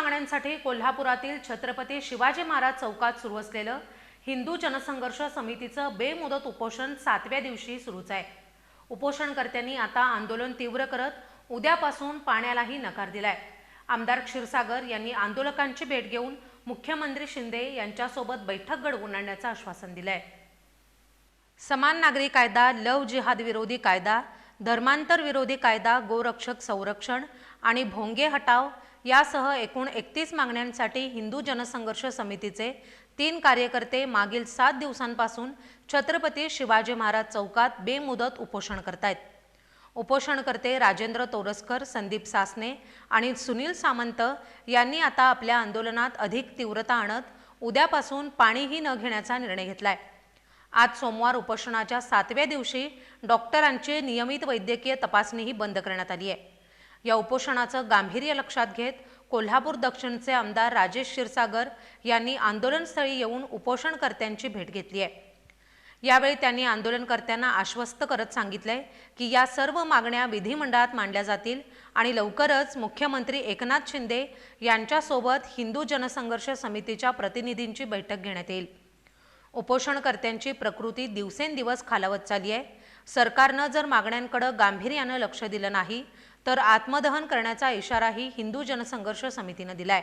मागण्यांसाठी कोल्हापुरातील छत्रपती शिवाजी महाराज चौकात सुरू असलेलं हिंदू जनसंघर्ष समितीचं बेमुदत उपोषण सातव्या दिवशी सुरूच आहे. उपोषणकर्त्यांनी आता आंदोलन तीव्र करत उद्यापासून पाण्यालाही नकार दिलाय. आमदार क्षीरसागर यांनी आंदोलकांची भेट घेऊन मुख्यमंत्री शिंदे यांच्यासोबत बैठक घडवून आणण्याचं आश्वासन दिलंय. समान नागरी कायदा लव जिहाद विरोधी कायदा धर्मांतर विरोधी कायदा गोरक्षक संरक्षण आणि भोंगे हटाव यासह एकूण एकतीस मागण्यांसाठी हिंदू जनसंघर्ष समितीचे तीन कार्यकर्ते मागील सात दिवसांपासून छत्रपती शिवाजी महाराज चौकात बेमुदत उपोषण करतायत. उपोषणकर्ते राजेंद्र तोरसकर संदीप सासने आणि सुनील सामंत यांनी आता आपल्या आंदोलनात अधिक तीव्रता आणत उद्यापासून पाणीही न घेण्याचा निर्णय घेतलाय. आज सोमवार उपोषणाच्या सातव्या दिवशी डॉक्टरांची नियमित वैद्यकीय तपासणीही बंद करण्यात आली आहे. या उपोषणाचं गांभीर्य लक्षात घेत कोल्हापूर दक्षिणचे आमदार राजेश क्षीरसागर यांनी आंदोलनस्थळी येऊन उपोषणकर्त्यांची भेट घेतली आहे. यावेळी त्यांनी आंदोलनकर्त्यांना आश्वस्त करत सांगितलंय की या सर्व मागण्या विधिमंडळात मांडल्या जातील आणि लवकरच मुख्यमंत्री एकनाथ शिंदे यांच्यासोबत हिंदू जनसंघर्ष समितीच्या प्रतिनिधींची बैठक घेण्यात येईल. उपोषणकर्त्यांची प्रकृती दिवसेंदिवस खालावत चालली आहे. सरकारनं जर मागण्यांकडे गांभीर्यानं लक्ष दिलं नाही तर आत्मदहन करण्याचा इशाराही हिंदू जनसंघर्ष समितीनं दिलाय.